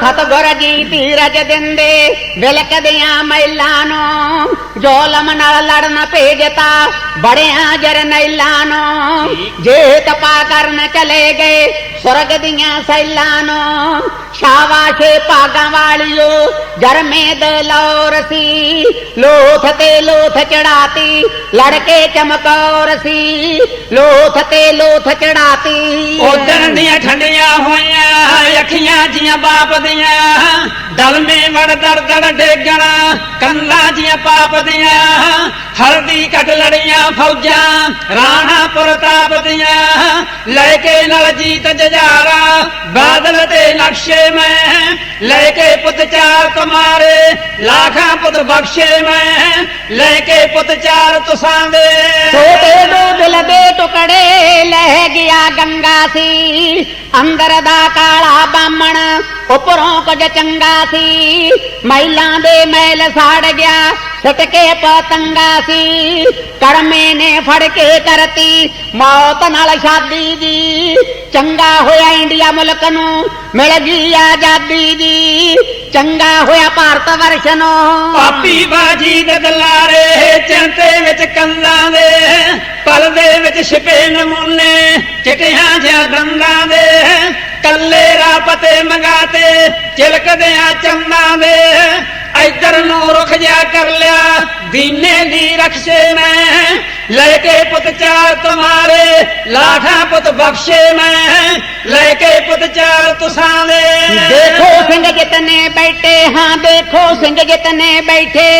ਸਤਗੁਰ ਜੀ ਧੀਰਜ ਦਿੰਦੇ ਵਿਲਕਦੀਆਂ ਮਹਿਲਾਂ ਨੂੰ ਜ਼ੁਲਮ ਨਾਲ ਲੜਨ ਭੇਜਤਾ ਬੜਿਆਂ ਜਰਨੈਲਾਂ ਨੂੰ ਜੇ ਤਪਾ ਕਰਨ ਚਲੇ ਗਏ ਸੁਰਗ ਦੀਆਂ ਸੈਲਾਂ ਨੂੰ ਸ਼ਾਬਾਸ਼ੇ ਭਾਗਾਂ ਵਾਲਿਓ ਜਰਮੇ ਦਲੌਰ ਸੀ ਲੋਥ ਤੇ ਲੋਥ ਚੜਾਤੀ ਲੜਕੇ ਚਮਕੌਰ ਸੀ ਦੀਆਂ ਦਲਮੇ ਵੜ ਦੜ ਦੜ ਡੇਗਣ, ਕੰਨਾਂ ਜੀਆਂ ਪਾਪ ਦੀਆਂ ਹਰਦੀ ਕੱਟ ਲੜੀਆਂ ਫੌਜਾਂ, ਰਾਣਾ ਪ੍ਰਤਾਪ ਦੀਆਂ ਲੈ ਕੇ ਨਾਲ ਜੀਤ ਜਜਾਰਾ ਬਾਦਲ ਤੇ ਨਕਸ਼ੇ ਮੈਂ, ਲੈ ਕੇ ਪੁੱਤ ਚਾਰ ਤੁਮਾਰੇ ਲਾਖਾਂ ਪੁੱਤ ਬਖਸ਼ੇ ਮੈਂ, ਲੈ ਕੇ ਪੁੱਤ ਚਾਰ ਤੁਸਾਂ ਦੇ। ਟੁਕੜੇ ਲੈ ਗਿਆ ਗੰਗਾ ਸੀ। ਅੰਦਰ ਦਾ ਕਾਲਾ ਬਾਮਣ ਉੱਪਰੋਂ ਕੁਝ ਚੰਗਾ ਸੀ। ਮਹਿਲਾਂ ਦੇ ਮੈਲ ਸਾੜ ਗਿਆ, ਸਟਕੇ ਪਤੰਗਾ ਸੀ। ਕਰਮੇ ਨੇ ਫੜ ਕੇ ਕਰਤੀ, ਮੌਤ ਨਾਲ ਸ਼ਾਦੀ ਦੀ। ਚੰਗਾ ਹੋਇਆ ਇੰਡੀਆ ਮੁਲਕ ਨੂੰ, ਮਿਲ ਗਈ ਆਜ਼ਾਦੀ ਦੀ। ਚੰਗਾ ਹੋਇਆ ਭਾਰਤ ਵਰਸ਼ ਨੂੰ। ਪਾਪੀ ਬਾਜੀ ਦੇ ਦਲਾਰੇ, ਚਿੰਤੇ ਵਿੱਚ ਕੰਨਾਂ ਦੇ। ਪਲ ਦੇ ਵਿੱਚ ਛਿਪੇ ਨਮੂਨੇ, ਚਿਟਿਆਂ ਜਿਹਾ ਦੰਦਾਂ ਦੇ, ਕੱਲੇ ਰਾਪਤੇ ਮੰਗਾਤੇ ਚਿਲਕਦਿਆਂ ਚੰਨਾਂ ਦੇ। ਇੱਧਰ ਨੂੰ ਰੁਖ ਜਾ ਕਰ ਲਿਆ, ਦੀਨੇ ਦੀ ਰਖਸ਼ੇ ਮੈਂ। ਲੈ ਕੇ ਪੁੱਤ ਚਾਰ ਤੁਮਾਰੇ ਲਾਖਾਂ ਪੁੱਤ ਬਖਸ਼ੇ ਮੈਂ। ਲੈ ਕੇ ਪੁੱਤ ਚਾਰ ਤੁਸਾਂ ਦੇ। ਦੇਖੋ ਸਿੰਘ ਜਿਤਨੇ ਬੈਠੇ ਹਾਂ, ਦੇਖੋ ਸਿੰਘ ਜਿਤਨੇ ਬੈਠੇ,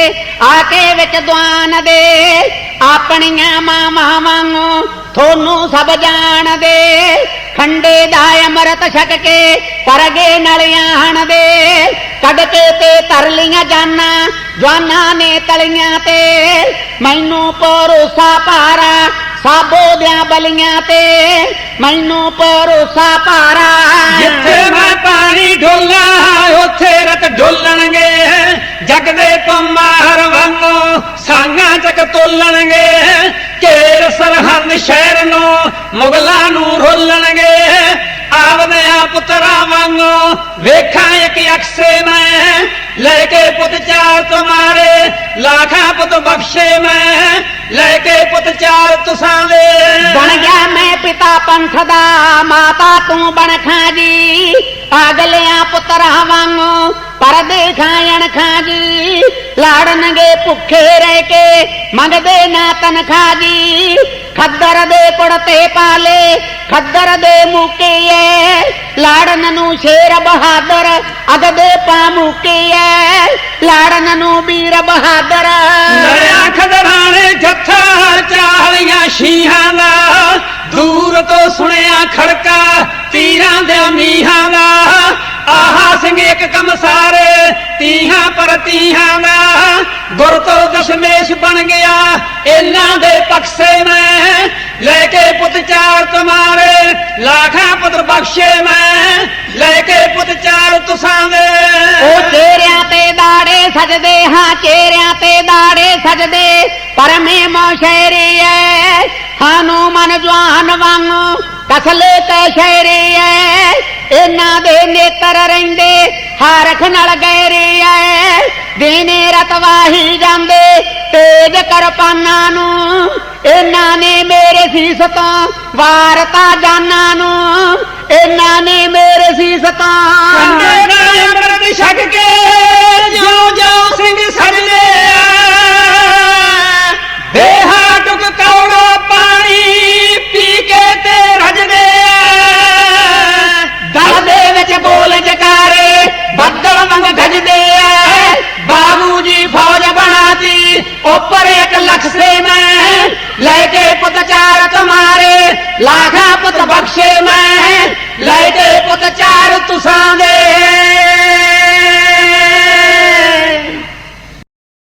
ਆ ਕੇ ਵਿੱਚ ਦੁਆਨ ਦੇ। ਆਪਣੀਆਂ ਮਾਵਾਂ ਵਾਂਗੂ ਤੁਹਾਨੂੰ ਸਭ ਜਾਣਦੇ। ਖੰਡੇ ਦਾ ਅੰਮ੍ਰਿਤ ਛਕ ਕੇ ਕਰਗੇ ਨਲਿਆਂ ਹਣ ਕੱਢ ਕੇ ਤੇ ਤਰਲੀਆਂ ਜਵਾਨਾਂ ਨੇ ਤਲੀਆਂ ਤੇ। ਮੈਨੂੰ ਭਰੋਸਾ ਭਾਰਾ ਸਾਬੋ ਦਿਆਂ ਬਲੀਆਂ ਤੇ। ਮੈਨੂੰ ਭਰੋਸਾ ਭਾਰਾ ਜਿੱਥੇ ਮੈਂ ਪਾਣੀ ਡੋਲਾਂ, ਉੱਥੇ ਰਤ ਡੋਲਣਗੇ। ਜਗ ਦੇ ਪਮਾਰ ਵਾਂਗੂ ਸਾਂਗਾਂ ਚੱਕ ਤੋਲਣਗੇ, ਕੇਰ ਸਰਹੰਦ ਸ਼ਹਿਰ ਨੂੰ ਮੁਗਲਾਂ ਨੂੰ ਰੋਲਣਗੇ। ਆਵਦਿਆਂ ਪੁੱਤਰਾਂ ਵਾਂਗੋ ਵੇਖਾਂ ਇੱਕ ਅਕਸੇ ਮੈਂ, ਲੈ ਕੇ ਪੁੱਤ ਚਾਰ ਤੁਮਾਰੇ ਲਾਖਾਂ ਪੁੱਤ ਬਖਸ਼ੇ ਮੈਂ, ਲੈ ਕੇ ਪੁੱਤ ਚਾਰ ਤੁਸਾਂ ਦੇ। ਬਣ ਗਿਆ ਮੈਂ ਪਿਤਾ ਪੰਥ ਦਾ, ਮਾਤਾ ਤੂੰ ਬਣ ਖਾਜੀ ਅਗਲਿਆਂ ਪੁੱਤਰਾਂ ਵਾਂਗ ਪਰ ਦੇਖਾਂ ਅਣਖਾਂ ਜੀ ਲਾੜਨਗੇ ਭੁੱਖੇ ਰਹਿ ਕੇ ਮੰਗਦੇ ਨਾ ਤਨਖਾਹ ਜੀ ਖੱਦਰ ਦੇ ਕੁੜਤੇ ਪਾਲੇ, ਖੱਦਰ ਦੇ ਮੁਕੀਏ, ਲਾੜਨ ਨੂੰ ਸ਼ੇਰ ਬਹਾਦਰ ਅਗ ਦੇ ਪਾ ਮੁਕੀਏ, ਲਾੜਨ ਨੂੰ ਵੀਰ ਬਹਾਦਰ। ਲੜਿਆ ਖਦਰਾਣੇ ਜੱਥਾ ਚਾਲੀਆਂ ਸ਼ੀਹਾਂ ਦਾ, ਦੂਰ ਤੋਂ ਸੁਣਿਆ ਖੜਕਾ, ਤੀਰਾਂ ਦੇ ਮੀਹਾਂ ਦਾ। ਆਹਾ ਸਿੰਘ ਇੱਕ ਕਮਸਾਰੇ ਤੀਹਾਂ ਪਰ ਤੀਹਾਂ ਦਾ। ਗੁਰ ਤੋਂ ਦਸ਼ਮੇਸ਼ ਬਣ ਗਿਆ, ਇਹਨਾਂ ਦੇ ਪਕਸੇ ਮੈਂ। ਲੈ ਕੇ ਪੁੱਤ ਚਾਰ ਤੁਮਾਰੇ, ਲਾਖਾਂ ਪੁੱਤਰ ਬਖਸ਼ੇ ਮੈਂ। ਲੈ ਕੇ ਪੁੱਤ ਚਾਰ ਤੁਸਾਂ ਦੇ। ਉਹ ਚਿਹਰਿਆਂ ਤੇ ਦਾੜੇ ਸਜਦੇ, ਹਾਂ ਚਿਹਰਿਆਂ ਤੇ ਦਾੜੇ ਸਜਦੇ। ਪਰਮੇ ਮੋਸ਼ੇਰੀ ਐ, ਹਾਨੂੰ ਮਨ ਜਵਾਨ ਵਾਂਗੂ, ਕਸਲੇ ਤੇ ਸ਼ੇਰੀ ਐ। ਇਹਨਾਂ ਦੇ ਰਹਿੰਦੇ, ਹਾਰਖ ਨਾਲ ਗਹਿਰੇ ਐ ਦਿਨੇ ਰਤ ਵਾਹੀ ਜਾਂਦੇ, ਤੇਜ ਕਰਪਾਨਾਂ ਨੂੰ। ਇਹਨਾਂ ਨੇ ਮੇਰੇ ਸੀਸ ਤੋਂ ਵਾਰਤਾ ਜਾਨਾਂ ਨੂੰ। ਇਹਨਾਂ ਨੇ ਮੇਰੇ ਸੀਸ ਤੋਂ